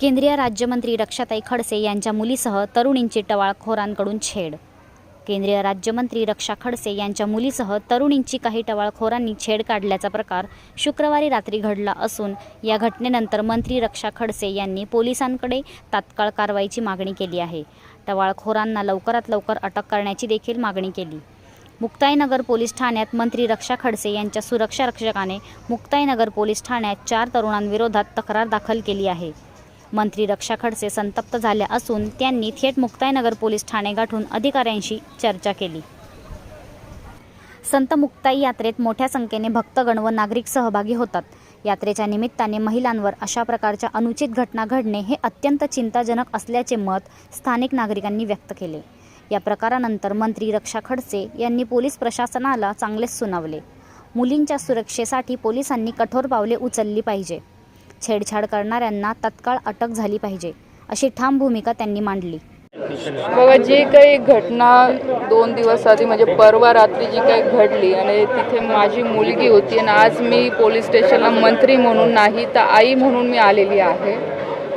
केंद्रीय राज्यमंत्री रक्षाताई खडसे यांच्या मुलीसह तरुणींची टवाळखोरांकडून छेड. केंद्रीय राज्यमंत्री रक्षा खडसे यांच्या मुलीसह तरुणींची काही टवाळखोरांनी छेड काढल्याचा प्रकार शुक्रवारी रात्री घडला असून या घटनेनंतर मंत्री रक्षा खडसे यांनी पोलिसांकडे तात्काळ कारवाईची मागणी केली आहे. टवाळखोरांना लवकरात लवकर अटक करण्याची देखील मागणी केली. मुक्ताईनगर पोलीस ठाण्यात मंत्री रक्षा खडसे यांच्या सुरक्षा रक्षकाने मुक्ताईनगर पोलीस ठाण्यात चार तरुणांविरोधात तक्रार दाखल केली आहे. मंत्री रक्षा खडसे संतप्त झाल्या असून त्यांनी थेट मुक्ताईनगर पोलीस ठाणे गाठून अधिकाऱ्यांशी चर्चा केली. संत मुक्ताई यात्रेत मोठ्या संख्येने भक्तगण व नागरिक सहभागी होतात. यात्रेच्या निमित्ताने महिलांवर अशा प्रकारच्या अनुचित घटना घडणे हे अत्यंत चिंताजनक असल्याचे मत स्थानिक नागरिकांनी व्यक्त केले. या प्रकारानंतर मंत्री रक्षा खडसे यांनी पोलीस प्रशासनाला चांगलेच सुनावले. मुलींच्या सुरक्षेसाठी पोलिसांनी कठोर पावले उचलली पाहिजे. छेडछाड करणाऱ्यांना तत्काळ अटक झाली पाहिजे अशी ठाम भूमिका त्यांनी मांडली. बघा जी काही घटना दोन दिवस आधी म्हणजे परवा रात्री जी काही घडली आणि तिथे माझी मुलगी होती आणि आज मी पोलीस स्टेशनला मंत्री म्हणून नाही तर आई म्हणून मी आलेली आहे.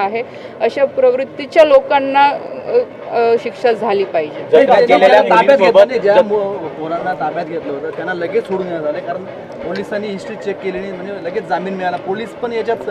आहे अशा प्रवृत्तीच्या लोकांना शिक्षा झाली पाहिजे. पोरांना ताब्यात घेतलं होतं त्यांना लगेच सोडून देण्यात आले. कारण पोलिसांनी हिस्ट्री चेक केली नाही म्हणजे लगेच जामीन मिळाला. पोलीस पण याच्यात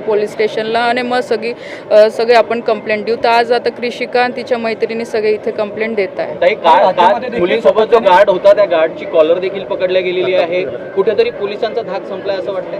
पोलीस स्टेशनला आणि मग सगळी सगळे आपण कंप्लेंट देऊ. तर आज आता कृषिका आणि तिच्या मैत्रिणी सगळे इथे कंप्लेंट देत आहे का मुलींसोबत जो गार्ड होता त्या गार्डची कॉलर देखील पकडल्या गेलेली आहे. कुठेतरी पोलिसांचा धाक संपलाय असं वाटतंय?